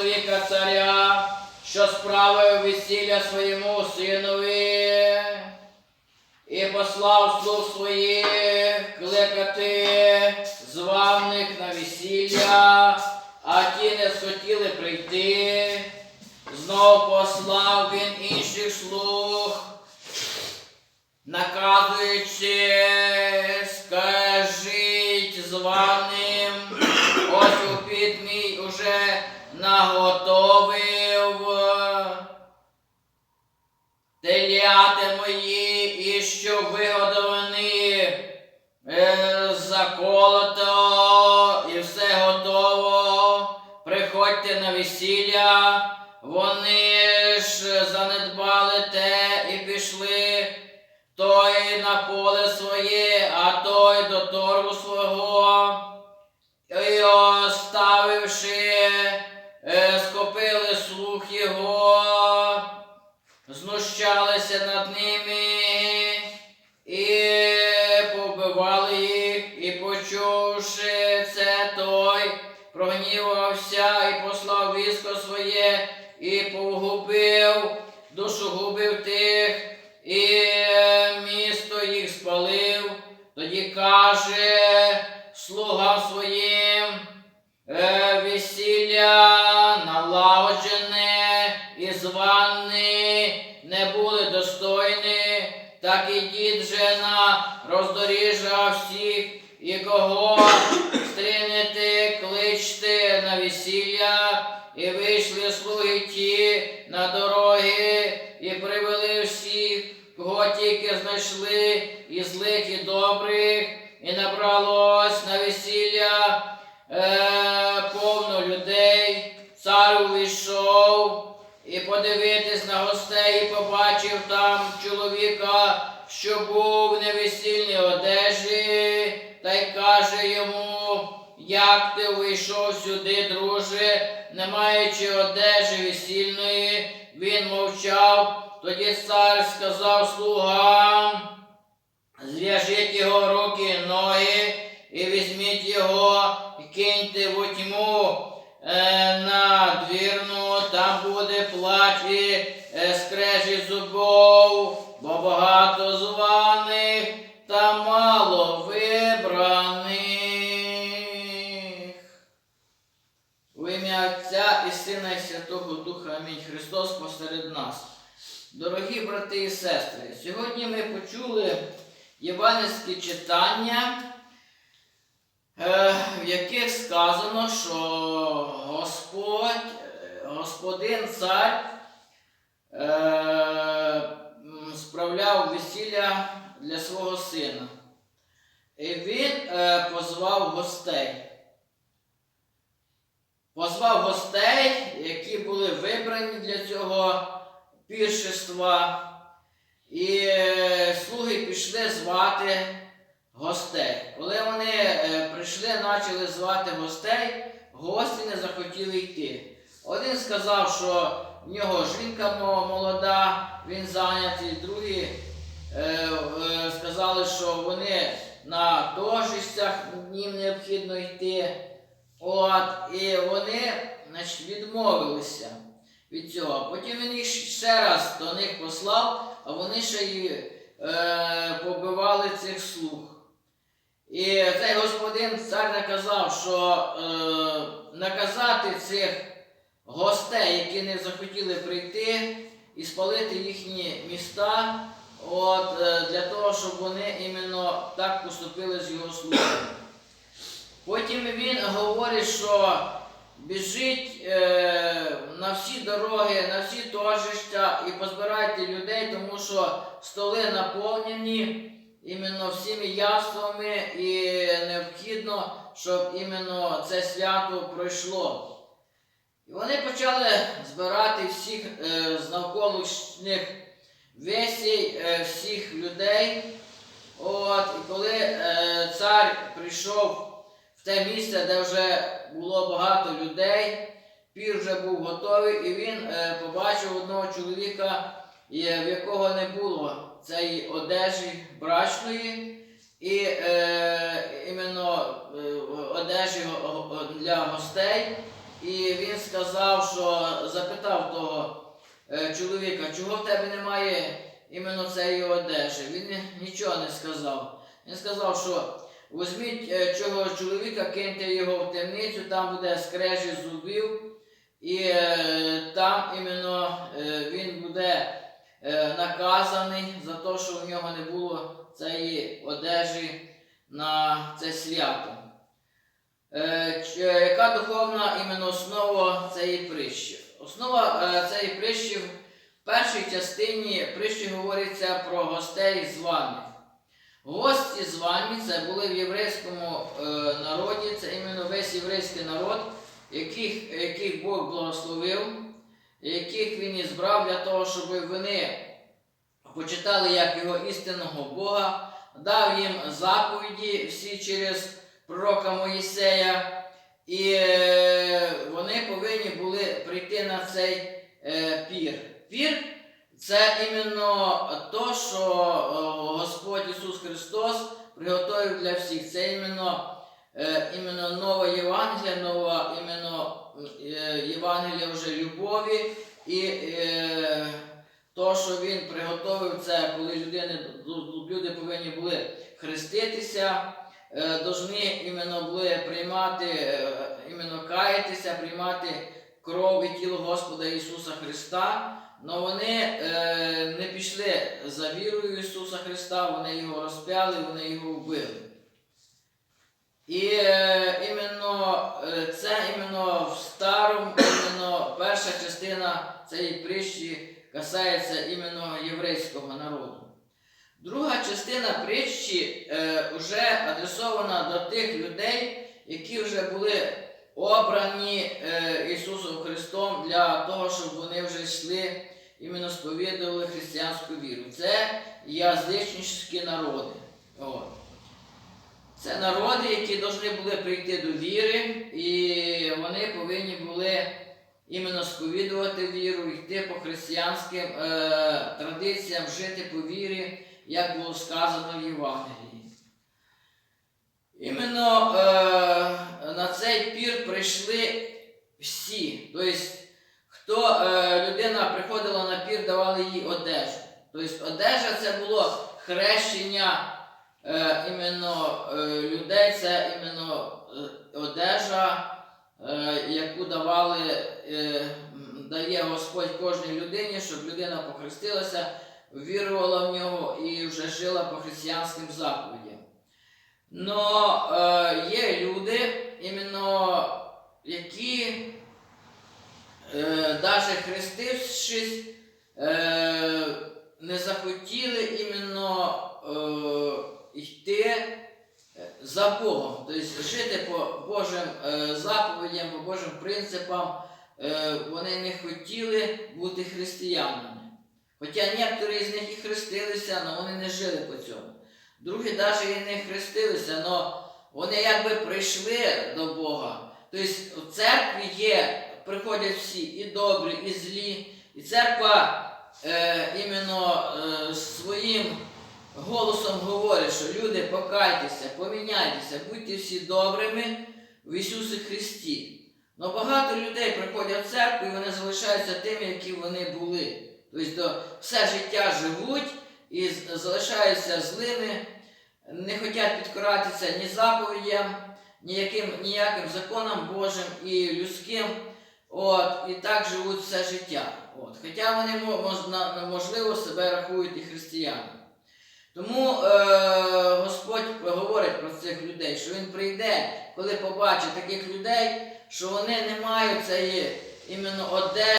Чоловіка царя, що справив весілля своєму синові, і послав слуг своїх кликати званих на весілля, а ті не схотіли прийти. Знов послав він інших слуг, наказуючи, скажіть званим, ось обід мій уже наготовив. Теляти мої, і що вигодовані е, заколото, і все готово. Приходьте на весілля. Вони ж занедбали те і пішли. Той на поле своє, а той до торгу свого. І оставивши, е, схопили слух його знущалися над ними і побивали їх, і почувши це, той прогнівався і послав військо своє, і погубив, душогубив тих, і місто їх спалив. Тоді каже слугам своїм, звані не були достойні, так ідіть же на роздоріжжя всіх, і кого стрінете, кличте на весілля, і вийшли слуги ті на дороги, і привели всіх, кого тільки знайшли, і злих, і добрих, і набралось на весілля е, подивитись на гостей, і побачив там чоловіка, що був в невесільній одежі, та й каже йому, як ти увійшов сюди, друже, не маючи одежі весільної, він мовчав. Тоді цар сказав слугам, зв'яжіть його руки і ноги, і візьміть його, і киньте в тьму е, на двірну, там буде плач і е, зубов, бо багато званих та мало вибраних. У ім'я Отця і Сина і Святого Духа Амінь. Христос посеред нас. Дорогі брати і сестри, сьогодні ми почули євангельські читання, е, в яких сказано, що Господь, е, Господин цар е, м, справляв весілля для свого сина. І він е, позвав гостей. Позвав гостей, які були вибрані для цього піршества. І е, слуги пішли звати гостей. Коли вони е, прийшли, почали звати гостей, гості не захотіли йти. Один сказав, що в нього жінка молода, він зайнятий, сказали, що вони на дожистях, їм необхідно йти. От, і вони значить, відмовилися від цього. Потім він їх ще раз до них послав, а вони ще й е, побивали цих слуг. І цей господин цар наказав, що е, наказати цих гостей, які не захотіли прийти, і спалити їхні міста, от, е, для того, щоб вони іменно так поступили з його слугами. Потім він говорить, що біжіть е, на всі дороги, на всі торжища і позбирайте людей, тому що столи наповнені іменно всіми яствами, і необхідно, щоб іменно це свято пройшло. І вони почали збирати всіх е, з навколишніх весій, е, всіх людей. От, і коли е, цар прийшов в те місце, де вже було багато людей, пір вже був готовий, і він е, побачив одного чоловіка, і, в якого не було цієї одежі брачної, і е, іменно е, одежі для гостей. І він сказав, що запитав того е, чоловіка, чого в тебе немає іменно цієї одежі. Він нічого не сказав. Він сказав, що візьміть е, цього чоловіка, киньте його в темницю, там буде скрежі зубів, і е, там іменно е, він буде е, наказаний за те, що в нього не було цієї одежі на це свято. Е, е, Яка духовна іменно основа цієї притчі? Основа е, цієї притчі в першій частині притчі говориться про гостей званих. Гості звані це були в єврейському е, народі, це іменно весь єврейський народ, яких, яких Бог благословив, яких він і збрав для того, щоб вони почитали як його істинного Бога, дав їм заповіді всі через пророка Моїсея, і е, вони повинні були прийти цей е, пір. Пір це іменно то, що е, Господь Ісус Христос приготовив для всіх. Це іменно, е, іменно нова Євангелія, нова іменно е, Євангелія вже любові і е, то, що він приготовив, це коли людини, люди повинні були хреститися, е, должны іменно були приймати, е, іменно каятися, приймати кров і тіло Господа Ісуса Христа. Но вони е, не пішли за вірою Ісуса Христа, вони його розп'яли, вони його вбили. І е, іменно е, це іменно в старому, іменно перша частина цієї притчі касається іменно єврейського народу. Друга частина притчі е, вже адресована до тих людей, які вже були обрані е, Ісусом Христом для того, щоб вони вже йшли, іменно сповідували християнську віру. Це язичницькі народи. От. Це народи, які повинні були прийти до віри, і вони повинні були іменно сповідувати віру, йти по християнським е, традиціям, жити по вірі, як було сказано в Євангелії. Іменно е, на цей пір прийшли всі. Тобто, хто е, людина приходила на пір, давали їй одежу. Тобто одежа це було хрещення е, іменно е, людей, це іменно е, одежа, е, яку давали, е, дає Господь кожній людині, щоб людина похрестилася, вірувала в нього і вже жила по християнським заповідям. Но е, є люди, іменно які, е, навіть хрестившись, е, не захотіли іменно е, йти е, за Богом, тобто жити по Божим е, заповідям, по Божим принципам, е, вони не хотіли бути християнами. Хоча некоторі з них і хрестилися, але вони не жили по цьому. Другі навіть і не хрестилися, але вони якби прийшли до Бога. Тобто в церкві є, приходять всі і добрі, і злі. І церква е, іменно е, своїм голосом говорить, що люди покайтеся, поміняйтеся, будьте всі добрими в Ісусі Христі. Но багато людей приходять в церкву і вони залишаються тими, які вони були. Тобто все життя живуть і залишаються злими, не хочуть підкоратися ні заповідям, ніяким, ніяким законам Божим і людським. От, і так живуть все життя. От. Хоча вони можливо себе рахують і християнами. Тому е, Господь говорить про цих людей, що Він прийде, коли побачить таких людей, що вони не мають цієї іменно одежі.